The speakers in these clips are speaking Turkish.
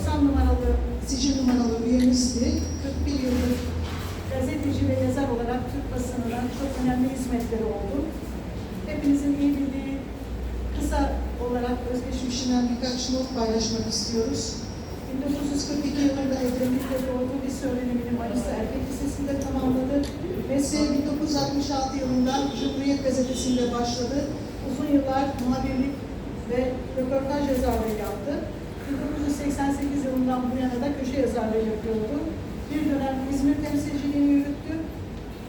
390 numaralı sicil numaralı üyemizdi. 41 yıllık gazeteci ve yazar olarak Türk basınına çok önemli hizmetleri oldu. Hepinizin iyi bildiği kısa olarak özgeçmişinden birkaç not paylaşmak istiyoruz. 1942 yılında Edremit'te doğdu. Lise öğrenimini Manisa Erkek Lisesi'nde tamamladı. Mesleğe 1966 yılında Cumhuriyet Gazetesi'nde başladı. Uzun yıllar muhabirlik ve röportaj yazarlığı yaptı. 1988 yılından bu yana da köşe yazarlığı yapıyordu. Bir dönem İzmir temsilciliğini yürüttü.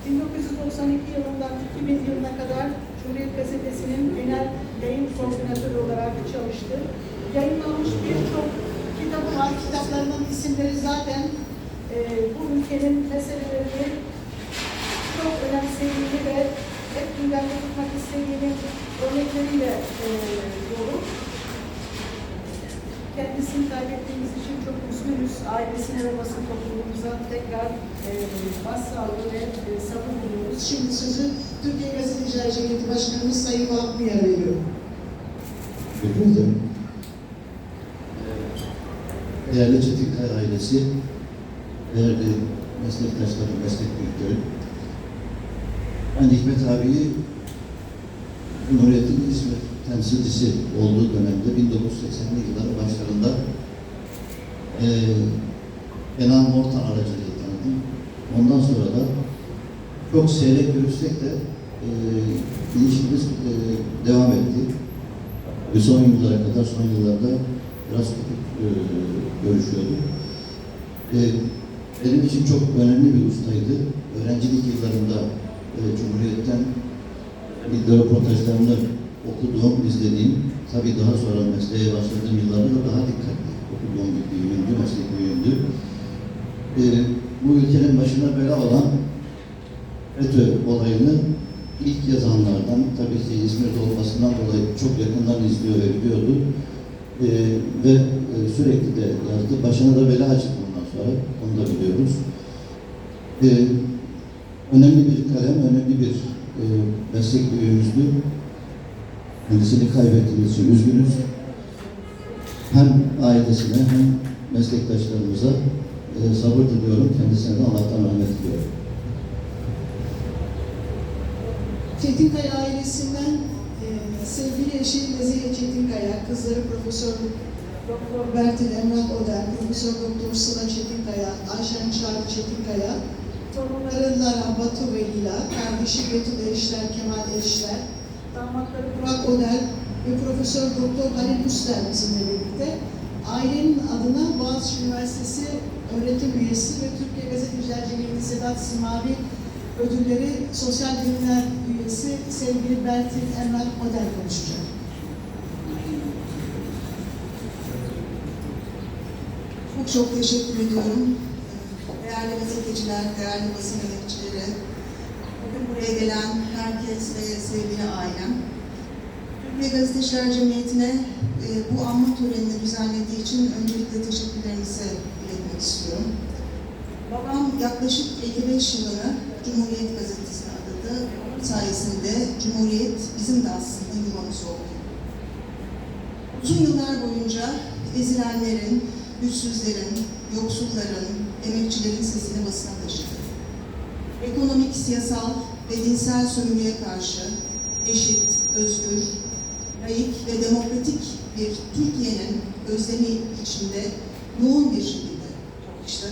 1992 yılından 2000 yılına kadar Cumhuriyet Gazetesi'nin genel yayın koordinatörü olarak çalıştı. Yayınlanmış birçok kitabı var. Kitaplarının isimleri zaten e, bu ülkenin meselelerini çok önemsediğini ve hep gündemde tutmak istediğini örnekleriyle e, dolu. Kendisini kaybettiğimiz için çok üzgünüz. Ailesine ve basın topluluğumuza tekrar e, başsağlığı ve e, sabır diliyoruz. Şimdi sözü Türkiye Gazeteciler Cemiyeti Başkanımız Sayın Vahap Miyar veriyorum. Ederim. Değerli Çetinkaya ailesi, değerli meslektaşlarım, meslek büyüklerim, ben Hikmet abiyi Cumhuriyet'in İzmir temsilcisi olduğu dönemde 1980'li yılların başlarında eee Kenan Mortan aracılığıyla tanıdım. Ondan sonra da çok seyrek görüşsek de eee ilişkimiz eee, devam etti. Ve son yıllara kadar, son yıllarda biraz kopuk e, görüşüyorduk. E, benim için çok önemli bir ustaydı. Öğrencilik yıllarında e, Cumhuriyet'ten bir röportajlarını okuduğum, izlediğim, tabii daha sonra mesleğe başladığım yıllarda da daha dikkatli okuduğum bir büyüğümdü, meslek büyüğümdü. E, bu ülkenin başına bela olan FETÖ olayını ilk yazanlardan, tabii ki İzmir'de olmasından dolayı çok yakından izliyor ve biliyordu. Ee, ve e, sürekli de yazdı. Başına da bela açtı ondan sonra, onu da biliyoruz. Ee, önemli bir kalem, önemli bir e, meslek büyüğümüzdü. Kendisini kaybettiğimiz için üzgünüz. Hem ailesine hem meslektaşlarımıza e, sabır diliyorum. Kendisine de Allah'tan rahmet diliyorum. Çetinkaya ailesinden e, sevgili eşi Nezihe Çetinkaya, kızları Profesör Doktor Bertil Emrah Oder, Profesör Doktor Sıla Çetinkaya, Ayşen Çağrı Çetinkaya, torunları Lara, Batu ve Lila, kardeşi Betül Erişler, Kemal Erişler, damatları Burak Oder ve Profesör Doktor Halil Üster bizimle birlikte. Ailenin adına Boğaziçi Üniversitesi öğretim üyesi ve Türkiye Gazeteciler Cemiyeti Sedat Simavi ödülleri Sosyal Bilimler üyesi sevgili Bertil Emrah Model konuşacak. Çok çok teşekkür ediyorum. Değerli gazeteciler, değerli basın emekçileri, buraya gelen herkes ve sevgili ailem. Türkiye Gazeteciler Cemiyeti'ne e, bu anma törenini düzenlediği için öncelikle teşekkürlerinizi iletmek istiyorum. Babam yaklaşık 55 yılını Cumhuriyet Gazetesi'ne adadı onun sayesinde Cumhuriyet bizim de aslında yuvamız oldu. Uzun yıllar boyunca ezilenlerin, güçsüzlerin, yoksulların, emekçilerin sesini basına taşıdı. Ekonomik, siyasal ve dinsel sömürüye karşı eşit, özgür, layık ve demokratik bir Türkiye'nin özlemi içinde yoğun bir şekilde çalıştı.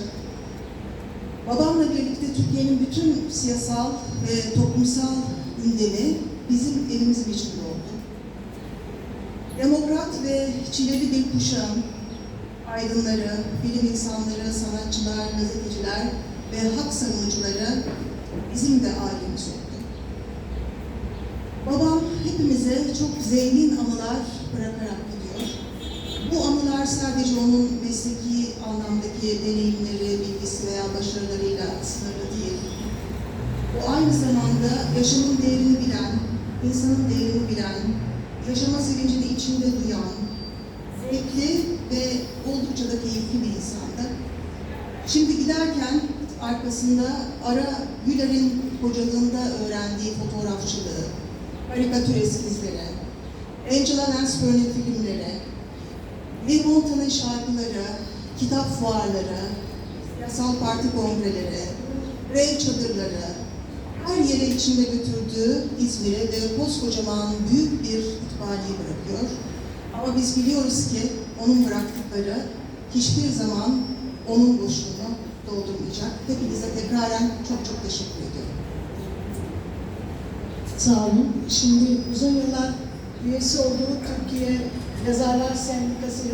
Babamla birlikte Türkiye'nin bütün siyasal ve toplumsal gündemi bizim elimizin içinde oldu. Demokrat ve çileli bir kuşağın aydınları, bilim insanları, sanatçılar, gazeteciler ve hak savunucuları bizim de ailemiz oldu. Babam hepimize çok zengin anılar bırakarak gidiyor. Bu anılar sadece onun mesleki anlamdaki deneyimleri, bilgisi veya başarılarıyla sınırlı değil. O aynı zamanda yaşamın değerini bilen, insanın değerini bilen, yaşama sevincini içinde duyan, zevkli ve oldukça da keyifli bir insandı. Şimdi giderken arkasında Ara Güler'in hocalığında öğrendiği fotoğrafçılığı, karikatür eskizleri, Angela Lansbury'nin filmleri, Lee Montan'ın şarkıları, kitap fuarları, yasal parti kongreleri, rev çadırları, her yere içinde götürdüğü İzmir'e ve koskocaman büyük bir kütüphaneyi bırakıyor. Ama biz biliyoruz ki onun bıraktıkları hiçbir zaman onun boşluğunu doldurmayacak. Hepinize tekraren çok çok teşekkür ediyorum. Sağ olun. Şimdi uzun yıllar üyesi olduğu Türkiye Yazarlar Sendikası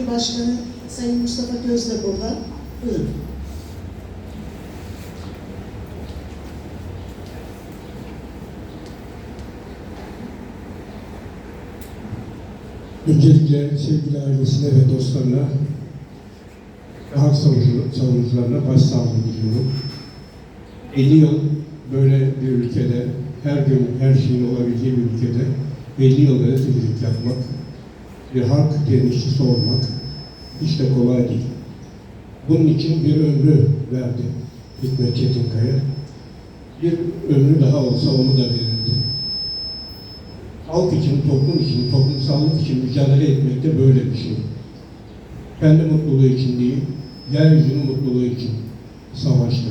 Yönetici Başkanı Sayın Mustafa Göz de burada. Buyurun. Öncelikle sevgili ailesine ve dostlarına, hak savunucu- savunucularına başsağlığı diliyorum. 50 yıl böyle bir ülkede, her gün her şeyin olabileceği bir ülkede 50 yıl gazetecilik yapmak, bir halk genişçisi olmak hiç de kolay değil. Bunun için bir ömrü verdi Hikmet Çetinkaya. Bir ömrü daha olsa onu da verirdi halk için, toplum için, toplumsallık için mücadele etmek de böyle bir şey. Kendi mutluluğu için değil, yeryüzünün mutluluğu için savaştı.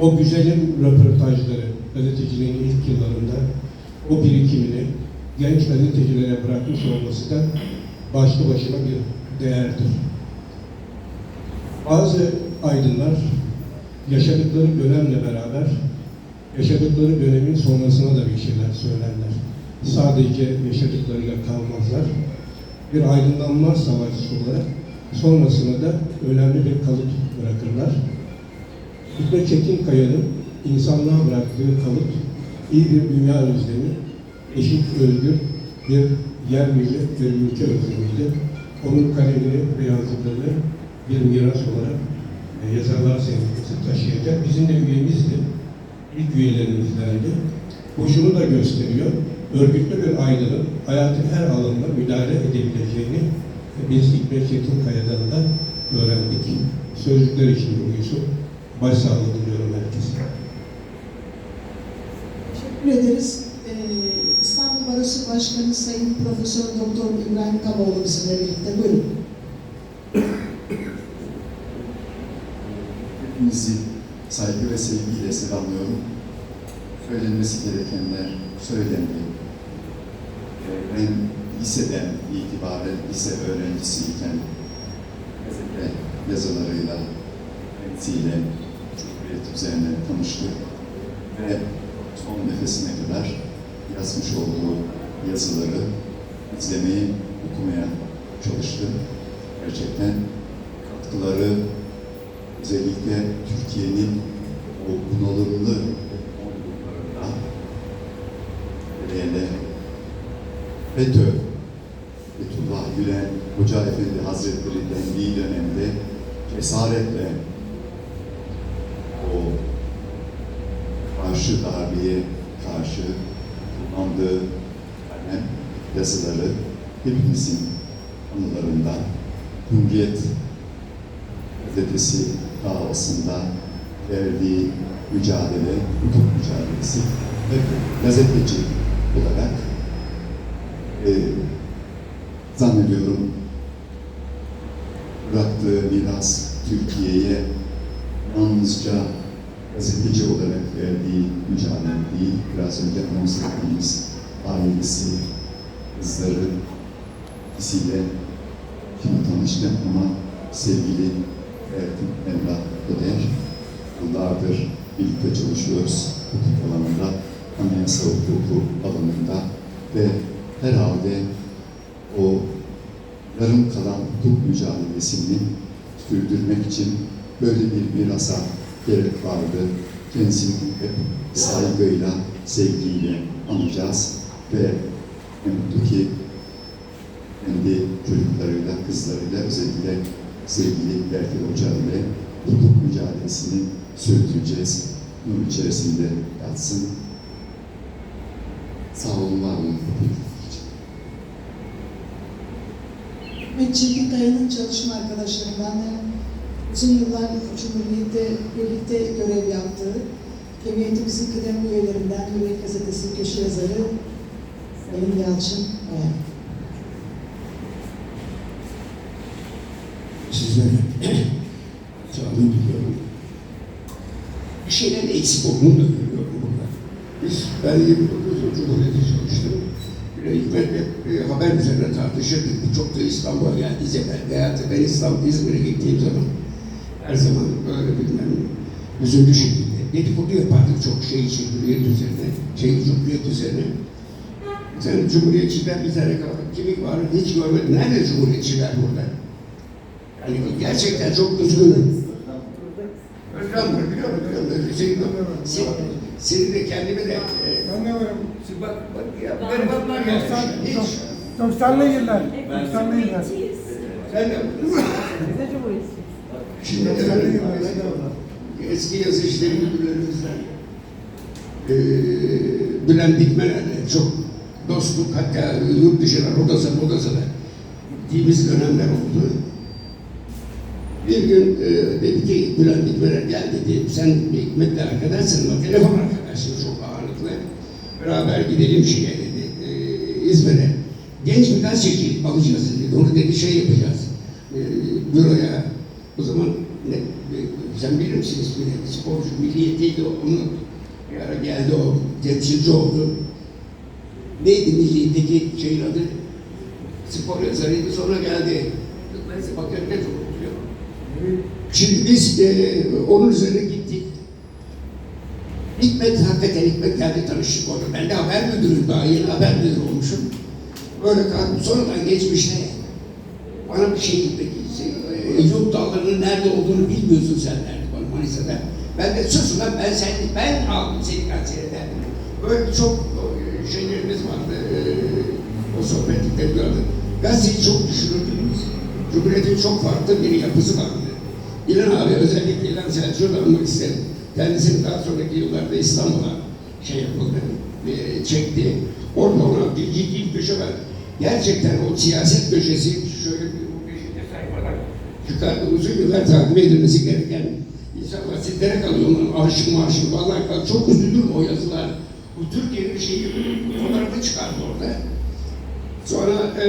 O güzelim röportajları gazeteciliğin ilk yıllarında o birikimini genç gazetecilere bırakmış olması da başlı başına bir değerdir. Bazı aydınlar yaşadıkları dönemle beraber yaşadıkları dönemin sonrasına da bir şeyler söylerler. Sadece yaşadıklarıyla kalmazlar. Bir aydınlanma savaşçısı olarak sonrasına da önemli bir kalıp bırakırlar. Hikmet Çetinkaya'nın insanlığa bıraktığı kalıp iyi bir dünya özlemi, eşit, özgür bir yeryüzü ve ülke özlemiydi. Onun kalemini ve yazdıklarını bir miras olarak e, Yazarlar Sendikası taşıyacak. Bizim de üyemizdi ilk üyelerimizdendi. Bu şunu da gösteriyor. Örgütlü bir aydının hayatın her alanında müdahale edebileceğini biz Hikmet Çetinkaya'dan da öğrendik. Sözcükler için uyusun. Başsağlığı diliyorum herkese. Teşekkür ederiz. Ee, İstanbul Barosu Başkanı Sayın Profesör Doktor İbrahim Kaboğlu bizimle birlikte. Buyurun. Hepinizi saygı ve sevgiyle selamlıyorum. Söylenmesi gerekenler söylendi. Ben liseden itibaren lise öğrencisiyken gazete yazılarıyla, temsiyle, Cumhuriyet üzerine tanıştık ve son nefesine kadar yazmış olduğu yazıları izlemeye, okumaya çalıştım. Gerçekten katkıları özellikle Türkiye'nin o bunalımlı onluklarında hele FETÖ, Fethullah Gülen, Hoca Efendi Hazretleri dendiği dönemde cesaretle o karşı darbeye karşı kullandığı kalem yazıları hepimizin anılarında Cumhuriyet gazetesi davasında verdiği mücadele, hukuk mücadelesi ve gazeteci olarak e, zannediyorum bıraktığı miras Türkiye'ye yalnızca gazeteci olarak verdiği mücadele değil, biraz önce anons ettiğimiz ailesi, kızları, ikisiyle şimdi tanıştım ama sevgili Erkin Emrah Öder, yıllardır birlikte çalışıyoruz hukuk alanında, anayasa hukuku alanında ve herhalde o yarım kalan hukuk mücadelesini sürdürmek için böyle bir mirasa gerek vardı. Kendisini hep saygıyla, sevgiyle anacağız ve ne mutlu ki kendi çocuklarıyla, kızlarıyla özellikle sevgili Berke Hoca ile hukuk mücadelesini sürüteceğiz. Nur içerisinde yatsın. Sağ olun, var olun. Ve Çelik Kaya'nın çalışma arkadaşlarından ve uzun yıllar Cumhuriyet'te birlikte görev yaptığı Cemiyetimizin kıdemli üyelerinden Hürriyet Gazetesi köşe yazarı Sayın Yalçın Oyan. Sizlere sağlığı diliyorum. Bir şeylerin eksik olduğunu da görüyorum burada. Ben 29 yıl Cumhuriyet'te çalıştım. Bir hep e, haber üzerine tartışırdık. Birçok da İstanbul'a geldiği zaman veya ben İstanbul, İzmir'e gittiğim zaman her zaman böyle bilmem üzüldü şekilde. Dedikodu yapardık çok şey için, Cumhuriyet üzerine, şey Cumhuriyet üzerine. Sen Cumhuriyetçiler bir tane kaldı. Kimi var hiç görmedim. Nerede Cumhuriyetçiler burada? Yani gerçekten çok üzgünüm. Özlem var biliyor musun? Hüseyin var. Sen, seni de kendimi de... E, Ben de varım. bak, bak ya, garibanlar gelmiş. Hiç. 90'lı yıllar. 90'lı yıllar. Sen de Şimdi 90'lı yıllar. efendim, Ben de varım. eski yazı işleri müdürlerimizden eee Bülent Dikmeler'le çok dostluk hatta yurt dışına Rodos'a Rodos'a gittiğimiz dönemler oldu. Bir gün e, dedi ki Bülent Dikmeler gel dedi sen Hikmet'le arkadaşsın ama telefon arkadaşsın çok ağırlıklı. Beraber gidelim şeye dedi e, İzmir'e. Genç bir gazeteci alacağız dedi. Onu dedi şey yapacağız. E, büroya o zaman ne, e, sen bilir misin ismini? Sporcu milliyetiydi onu bir ara geldi o temsilci oldu. Neydi milliyetteki şeyin adı? Spor yazarıydı sonra geldi. Neyse bakın ne çok. Şimdi biz e, onun üzerine gittik. Hikmet, hakikaten Hikmet geldi tanıştık orada. Ben de haber müdürüyüm daha yeni haber müdürü olmuşum. Böyle kalktım. Sonradan geçmişte bana bir şey dedi. E, yurt dağlarının nerede olduğunu bilmiyorsun sen derdi bana Manisa'da. Ben de sus lan ben sen, ben aldım seni gazeteden. Böyle çok e, şeylerimiz vardı. E, o sohbetlikleri gördüm. Gazeteyi çok düşürürdük biz. Cumhuriyet'in çok farklı bir yapısı vardı. İlhan abi özellikle İlhan Selçuk'u anmak isterim. Kendisini daha sonraki yıllarda İstanbul'a şey yapıldı, e, çekti. Orada ona ciddi bir köşe var. Gerçekten o siyaset köşesi şöyle bir beşinci sayfadan çıkardı. Uzun yıllar takip edilmesi gereken İnşallah sizlere kalıyor onun arşın marşın. Vallahi çok üzüldüm o yazılar. Bu Türkiye'nin şeyi fotoğrafı çıkardı orada. Sonra e,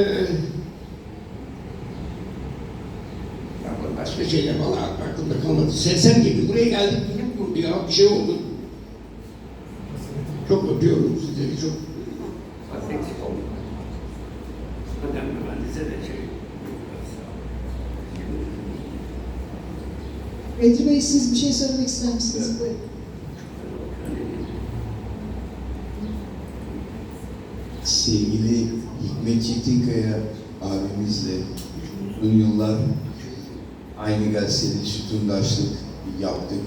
ya başka şeyler vallahi aklımda kalmadı. Sersem gibi buraya geldik bilim kurdu ya bir şey oldu. Çok öpüyorum sizleri çok. Eksik oldu. De şey. Bedri Bey siz bir şey söylemek ister misiniz? Buyurun. sevgili Hikmet Çetinkaya abimizle uzun yıllar aynı gazetede sütundaşlık yaptık.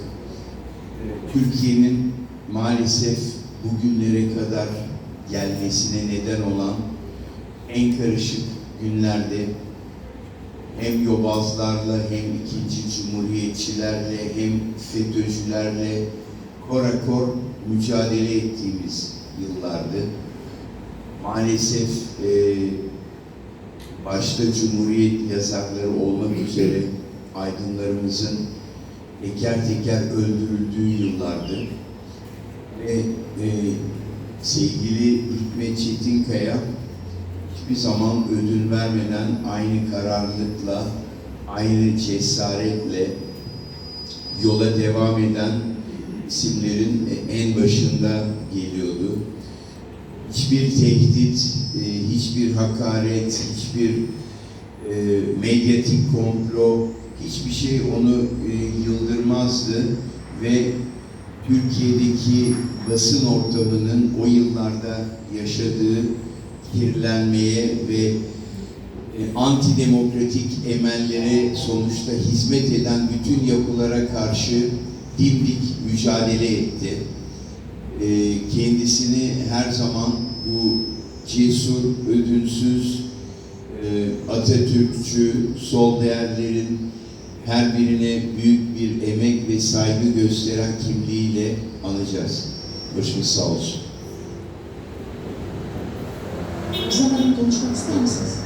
Türkiye'nin maalesef bugünlere kadar gelmesine neden olan en karışık günlerde hem yobazlarla hem ikinci cumhuriyetçilerle hem FETÖ'cülerle korakor mücadele ettiğimiz yıllardı maalesef e, başta Cumhuriyet yazarları olmak üzere aydınlarımızın teker teker öldürüldüğü yıllardı. Ve e, sevgili Hikmet Çetinkaya hiçbir zaman ödün vermeden aynı kararlılıkla, aynı cesaretle yola devam eden isimlerin en başında geliyordu hiçbir tehdit, e, hiçbir hakaret, hiçbir e, medyatik komplo, hiçbir şey onu e, yıldırmazdı ve Türkiye'deki basın ortamının o yıllarda yaşadığı kirlenmeye ve e, antidemokratik emellere sonuçta hizmet eden bütün yapılara karşı dimdik mücadele etti. E, kendisini her zaman bu cesur, ödünsüz, e, Atatürkçü, sol değerlerin her birine büyük bir emek ve saygı gösteren kimliğiyle anacağız. Başımız sağ olsun. Hanım konuşmak ister misiniz?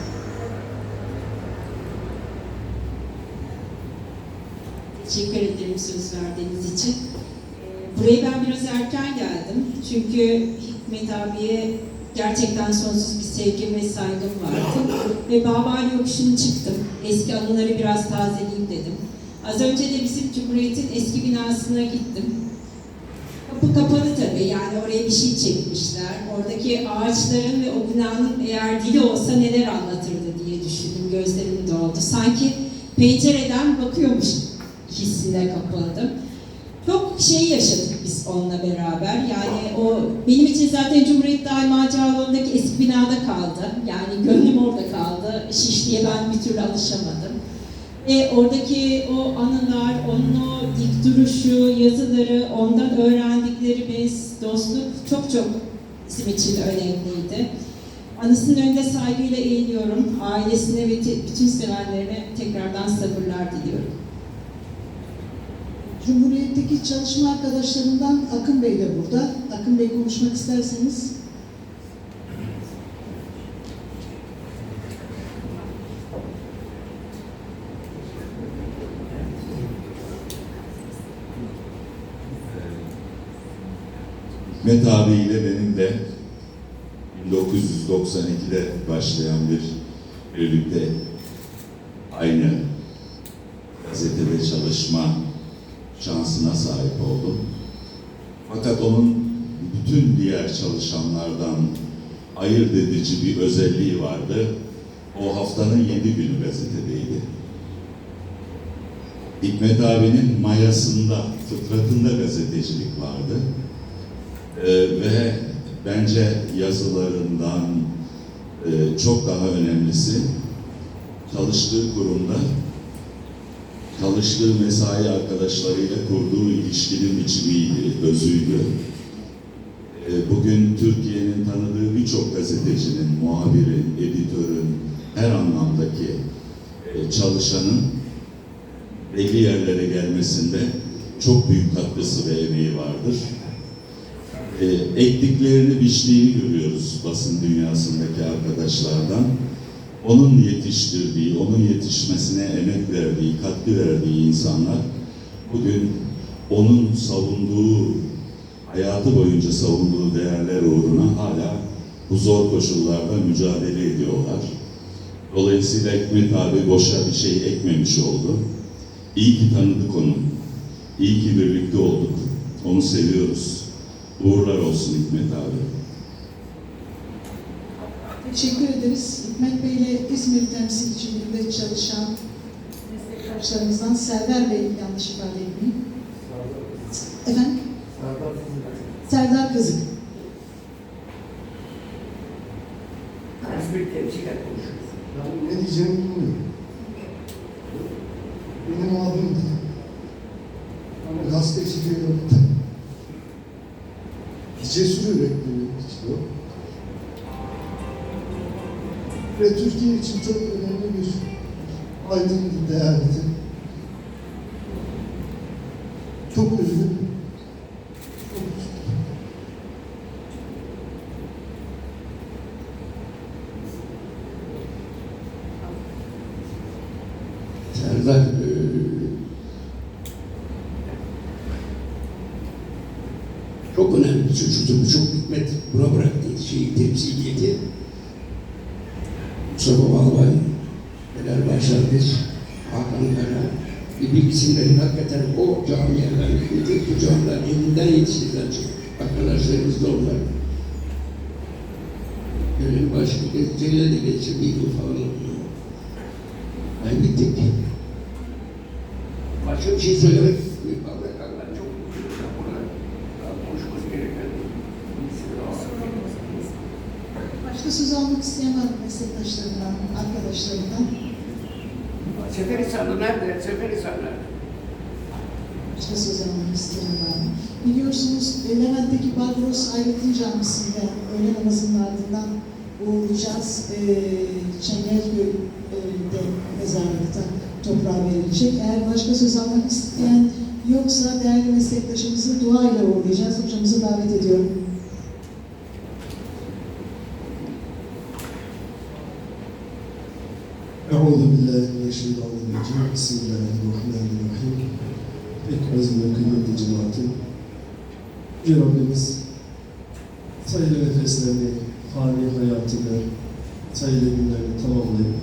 Teşekkür ederim söz verdiğiniz için. Ee, Buraya ben biraz erken geldim. Çünkü Hikmet abiye gerçekten sonsuz bir sevgim ve saygım vardı. Ve Babali yokuşunu çıktım. Eski anıları biraz tazeleyeyim dedim. Az önce de bizim Cumhuriyet'in eski binasına gittim. Kapı kapalı tabii yani oraya bir şey çekmişler. Oradaki ağaçların ve o binanın eğer dili olsa neler anlatırdı diye düşündüm. Gözlerim doldu. Sanki pencereden bakıyormuş hissine kapıldım. Çok şey yaşadık biz onunla beraber. Yani o benim için zaten Cumhuriyet Daima Cağaloğlu'ndaki eski binada kaldı. Yani gönlüm orada kaldı. Şişli'ye ben bir türlü alışamadım. Ve oradaki o anılar, onun o dik duruşu, yazıları, ondan öğrendiklerimiz, dostluk çok çok bizim için önemliydi. Anısının önünde saygıyla eğiliyorum. Ailesine ve bütün sevenlerine tekrardan sabırlar diliyorum. Cumhuriyet'teki çalışma arkadaşlarından Akın Bey de burada. Akın Bey konuşmak isterseniz. Hikmet abiyle benim de 1992'de başlayan bir birlikte aynı gazetede çalışma şansına sahip oldum. Fakat onun bütün diğer çalışanlardan ayırt edici bir özelliği vardı. O haftanın yedi günü gazetedeydi. Hikmet abinin mayasında, fıtratında gazetecilik vardı. Ee, ve bence yazılarından e, çok daha önemlisi çalıştığı kurumda çalıştığı mesai arkadaşlarıyla kurduğu ilişkinin biçimiydi, özüydü. Ee, bugün Türkiye'nin tanıdığı birçok gazetecinin, muhabirin, editörün, her anlamdaki e, çalışanın belli yerlere gelmesinde çok büyük katkısı ve emeği vardır e, ektiklerini, biçtiğini görüyoruz basın dünyasındaki arkadaşlardan. Onun yetiştirdiği, onun yetişmesine emek verdiği, katkı verdiği insanlar bugün onun savunduğu, hayatı boyunca savunduğu değerler uğruna hala bu zor koşullarda mücadele ediyorlar. Dolayısıyla Hikmet abi boşa bir şey ekmemiş oldu. İyi ki tanıdık onu. İyi ki birlikte olduk. Onu seviyoruz. Uğurlar olsun Hikmet abi. Teşekkür ederiz. Hikmet Bey ile İzmir temsilciliğinde çalışan meslektaşlarımızdan Serdar Bey yanlış ifade etmeyeyim. Efendim? Serdar Kızık. Yani ne diyeceğimi bilmiyorum. İçin çok önemli bir aydın değerdi. Çok üzgün. Çok. Serdar e, çok önemli bir çocuktu. Çok hikmet buna bıraktığı şeyi, temsiliyeti. Mustafa Balbay, Helal Başardır, Hakan Kara gibi isimlerin hakikaten o camiaların, bu camiaların elinden yetiştirilen arkadaşlarımız da onlar. Gönül başka gazeteyle de geçse bir yıl falan oldu. Kaybettik. Başka bir şey söylemek istiyorum. Allah çok konuşması gereken Başka mı meslektaşlarından, arkadaşlarından? Seferihisar'da nerede? Seferihisar'da. Başka söz almak isteyen var mı? Biliyorsunuz Levent'teki Barbaros Hayrettin Camisi'nde öğle namazının ardından uğurlayacağız. E, Çengelgöl'de mezarlıkta toprağa verilecek. Eğer başka söz almak isteyen yoksa değerli meslektaşımızı duayla uğurlayacağız. Hocamızı davet ediyorum. Euzu billahi mineşşeytanirracim. Bismillahirrahmanirrahim. Pek aziz ve kıymetli cemaatim. Yüce Rabbimiz sayılı nefeslerini, fani hayatını, sayılı günlerini tamamlayıp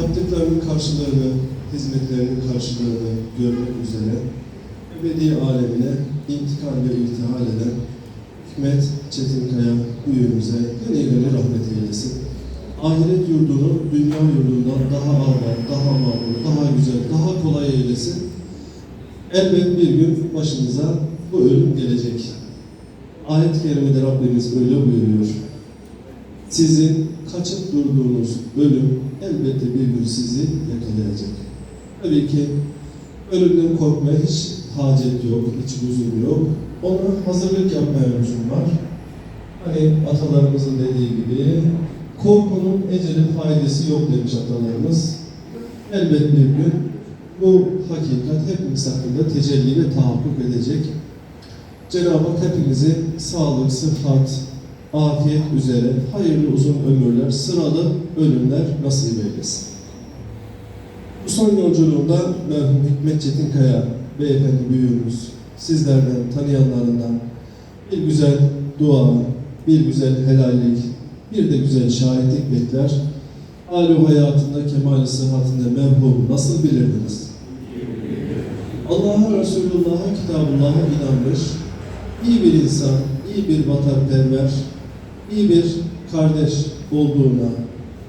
yaptıklarının karşılığını, hizmetlerinin karşılığını görmek üzere ebedi alemine intikal ve irtihal eden Hikmet Çetinkaya büyüğümüze gönüllerini rahmet eylesin. Ahiret yurdunu dünya yurdundan daha ağır, daha mamur, daha güzel, daha kolay eylesin. Elbet bir gün başınıza bu ölüm gelecek. Ayet-i Kerime'de Rabbimiz öyle buyuruyor. Sizin kaçıp durduğunuz ölüm elbette bir gün sizi yakalayacak. Tabii ki ölümden korkmaya hiç hacet yok, hiç lüzum yok. Ona hazırlık yapmaya lüzum var. Hani atalarımızın dediği gibi korkunun eceli faydası yok demiş atalarımız. Elbet bir gün bu hakikat hepimiz hakkında tecelli ve tahakkuk edecek. Cenab-ı Hak hepimizi sağlık, sıhhat, afiyet üzere hayırlı uzun ömürler, sıralı ölümler nasip eylesin. Bu son yolculuğunda merhum Hikmet Çetinkaya beyefendi büyüğümüz, sizlerden, tanıyanlarından bir güzel dua, bir güzel helallik, bir de güzel şahitlik bekler. Âlu hayatında, kemal sıhhatinde merhum nasıl bilirdiniz? Allah'a, Resulullah'a, Kitabullah'a inanmış, iyi bir insan, iyi bir vatanperver, iyi bir kardeş olduğuna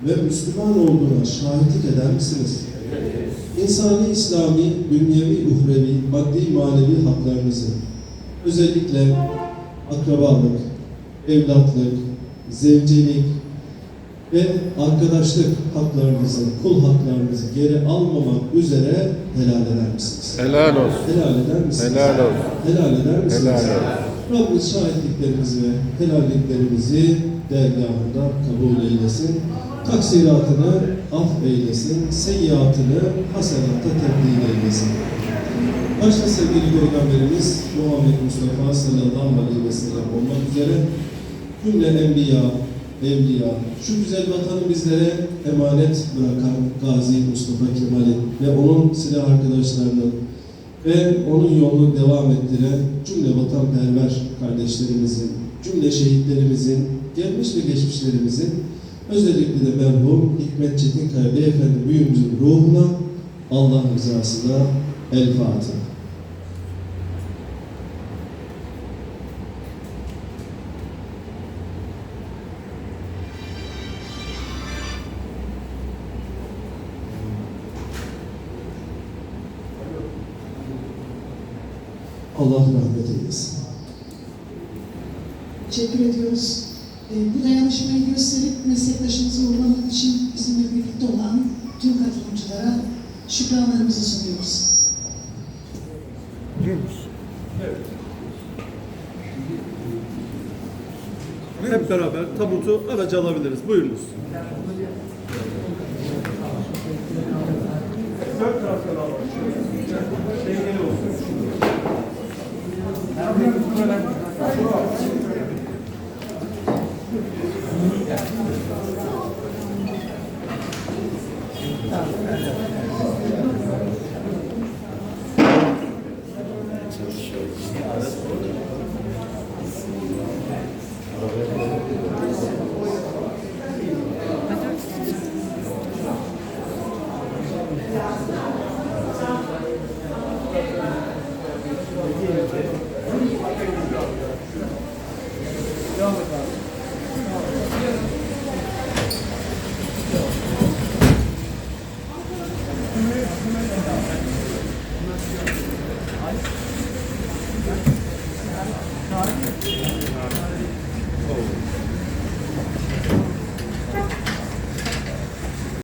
ve Müslüman olduğuna şahitlik eder misiniz? İnsani, İslami, dünyevi, uhrevi, maddi, manevi haklarınızı, özellikle akrabalık, evlatlık, zevcilik ve arkadaşlık haklarınızı, kul haklarınızı geri almamak üzere helal eder misiniz? Helal olsun. Helal eder misiniz? Helal olsun. Helal eder misiniz? Helal olsun. Rabbimiz şahitliklerimizi ve helalliklerimizi dergahında kabul eylesin. Taksiratını af eylesin. Seyyiatını hasenata tebdil eylesin. Başta sevgili Peygamberimiz Muhammed Mustafa sallallahu aleyhi ve sellem olmak üzere cümle enbiya, evliya, şu güzel vatanı bizlere emanet bırakan Gazi Mustafa Kemal'in ve onun silah arkadaşlarının ve onun yolunu devam ettiren cümle vatanperver kardeşlerimizin, cümle şehitlerimizin, gelmiş ve geçmişlerimizin, özellikle de merhum Hikmet Çetinkaya Beyefendi büyüğümüzün ruhuna Allah rızasına El Fatiha. Allah rahmet eylesin. Teşekkür ediyoruz. Ee, bu dayanışmayı gösterip meslektaşımızı uğurlamak için bizimle birlikte olan tüm katılımcılara şükranlarımızı sunuyoruz. Hep beraber tabutu araca alabiliriz. Buyurunuz. Thank you.